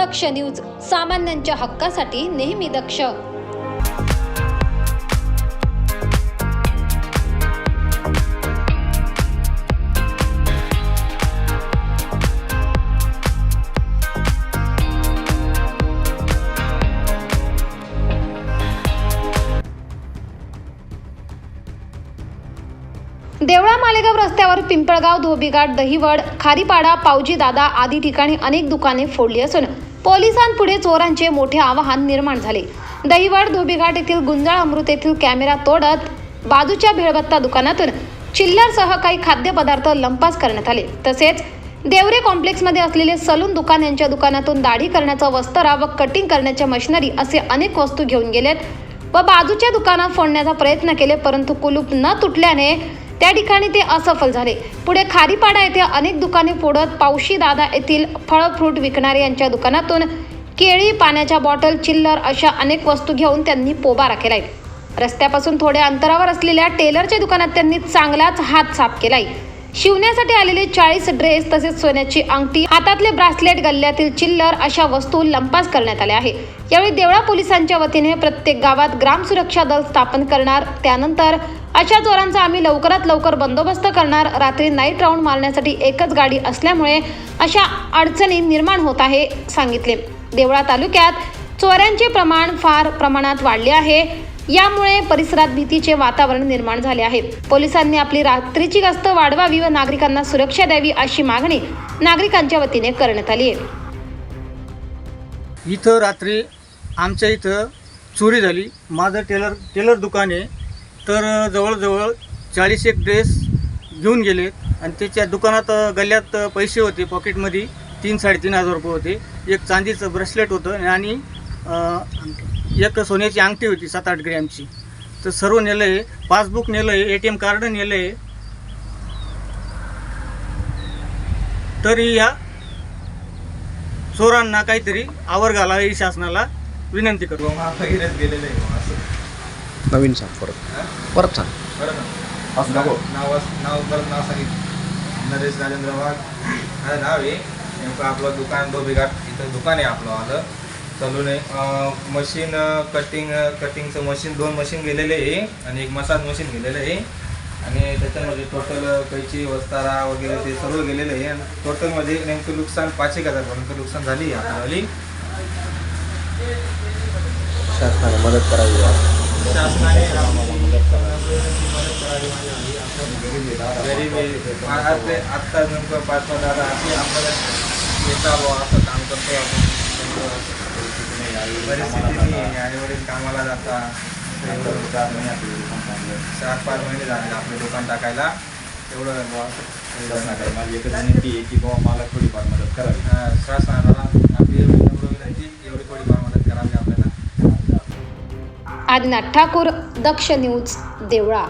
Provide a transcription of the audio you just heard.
दक्ष news सामान्यांच्या हक्कासाठी नेहमी दक्ष. देवळा मालेगाव रस्त्यावर पिंपळगाव धोबीघाट दहिवड खारीपाडा पावजी दादा आदी ठिकाणी अनेक दुकाने फोडली असून पोलिसांपुढे चोरांचे मोठे आवाहन निर्माण झाले. दहिवड धोबीघाट येथील गुंजाळ अमृत येथील कॅमेरा तोडत बाजूच्या भेळबत्ता दुकानातून चिल्लरसह काही खाद्यपदार्थ लंपास करण्यात आले. तसेच देवरे कॉम्प्लेक्समध्ये असलेले सलून दुकान यांच्या दुकानातून दाढी करण्याचा वस्तरा व कटिंग करण्याच्या मशिनरी असे अनेक वस्तू घेऊन गेलेत व बाजूच्या दुकानात फोडण्याचा प्रयत्न केले परंतु कुलूप न तुटल्याने त्या ठिकाणी ते असफल झाले. पुढे खारीपाडा येथे अनेक दुकाने फोडत पावशी दादा येथील फळ फ्रूट विकणारे यांच्या दुकानातून केळी पाण्याच्या बॉटल चिल्लर अशा अनेक वस्तू घेऊन त्यांनी पोबारा केलाय रस्त्यापासून थोड्या अंतरावर असलेल्या टेलरच्या दुकानात त्यांनी चांगलाच हात साफ केलाय. शिवण्यासाठी आलेले चाळीस ड्रेस तसेच सोन्याची अंगठी हातातले ब्रासलेट गल्ल्यातील चिल्लर अशा वस्तू लंपास करण्यात आल्या आहे. यावेळी देवळा पोलिसांच्या वतीने प्रत्येक गावात ग्राम सुरक्षा दल स्थापन करणार त्यानंतर अशा चोरांचा आम्ही लवकरात लवकर बंदोबस्त करणार. रात्री नाईट राऊंड मारण्यासाठी एकच गाडी असल्यामुळे अशा अडचणी निर्माण होत आहे सांगितले. देवळा तालुक्यात चोऱ्यांचे प्रमाण फार प्रमाणात वाढले आहे. यामुळे परिसरात भीतीचे वातावरण निर्माण झाले आहे. पोलिसांनी आपली रात्रीची गस्त वाढवावी व नागरिकांना सुरक्षा द्यावी अशी मागणी नागरिकांच्या वतीने करण्यात आली आहे. इथं रात्री आमच्या इथं चोरी झाली. माझं टेलर टेलर दुकान आहे. तर जवळजवळ चाळीस एक ड्रेस घेऊन गेले. आणि त्याच्या दुकानात गल्ल्यात पैसे होते. पॉकेटमध्ये तीन साडेतीन हजार रुपये होते. एक चांदीचं ब्रेसलेट होतं. आणि एक सोन्याची अंगठी होती सात आठ ग्रॅमची. तर सर्व नेलं आहे पासबुक नेलं आहे ए टी एम कार्ड नेलं आहे तरी या चोरांना काहीतरी आवर घालावी ही शासनाला विनंती करतो. गेलेलं आहे असं. नवीन सांग परत. परत सांग. असं नको. नाव नाव परत नाव सांगितलं नरेश राजेंद्र वाघ माझं नाव आहे नेमकं आपलं दुकान डोबेघाट इथं दुकान आहे आपलं आलं. चालून आहे मशीन कटिंग कटिंगचं मशीन दोन मशीन गेलेले आहे. आणि एक मसाज मशीन गेलेलं आहे. आणि त्याच्यामध्ये टोटल कैची वस्तारा वगैरे ते सर्व गेलेलं आहे. आणि टोटलमध्ये नेमकं नुकसान पाच एक हजारपर्यंत नुकसान झाली आहे आपल्यावाली. शासनाने मदत करावी. शासनाने गरीब आत्ता नेमकं पाच अशी आपल्याला येता असं काम करतो आपण परिस्थिती नाही आहे. आईवडील कामाला जाता चार पाच महिने झाले आपलं दुकान टाकायला. एवढं माझी एकच विनंती आहे की बाबा मला थोडीफार मदत करावी. शासनाला आपली आदिनाथ ठाकूर दक्ष न्यूज देवळा.